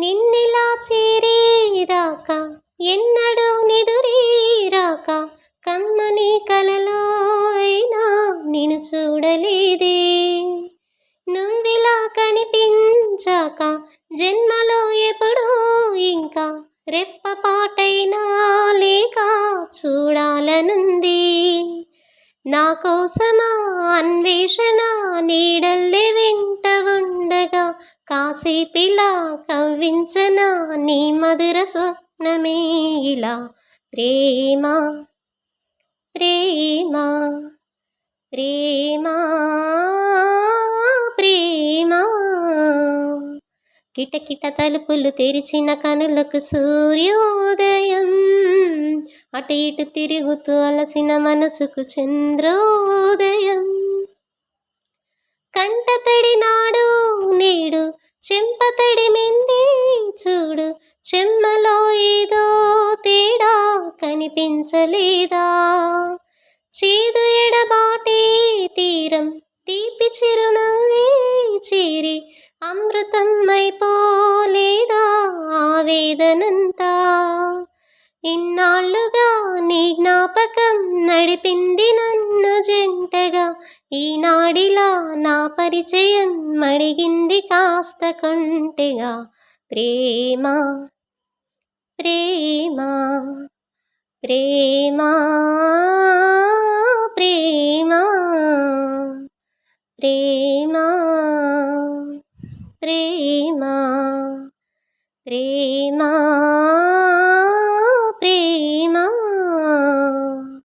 నిన్నెలా చేరేదాకా ఎన్నడూ నిదురీరాక కమ్మని కలలో అయినా నేను చూడలేదే. నువ్విలా కనిపించాక జన్మలో ఎప్పుడూ ఇంకా రెప్పపాటైనా లేక చూడాలనుంది. నా కోసమా అన్వేషణ నీడల్లే వెంట కాసేపిలా కవ్వించనా నీ మధుర స్వప్నమే ఇలా. ప్రేమ ప్రేమ ప్రేమ ప్రేమ. కిటకిట తలుపులు తెరిచిన కనులకు సూర్యోదయం. అటు ఇటు తిరుగుతూ అలసిన మనసుకు చంద్రోదయం. చెంపతడి మెంది చూడు చెమ్మలో ఏదో తేడా కనిపించలేదా? చేదు ఎడబాటే తీరం తీపి చిరునవ్వే చేరి అమృతం అయిపోలేదా ఆవేదనంతా ఇన్నాళ్ళుగా నీ జ్ఞాపకం నడిపింది నన్ను జంటగా పరిచయం మడిగింది కాస్త కంటెగా. ప్రేమ ప్రేమ ప్రేమ ప్రేమ ప్రేమ ప్రేమ ప్రేమ.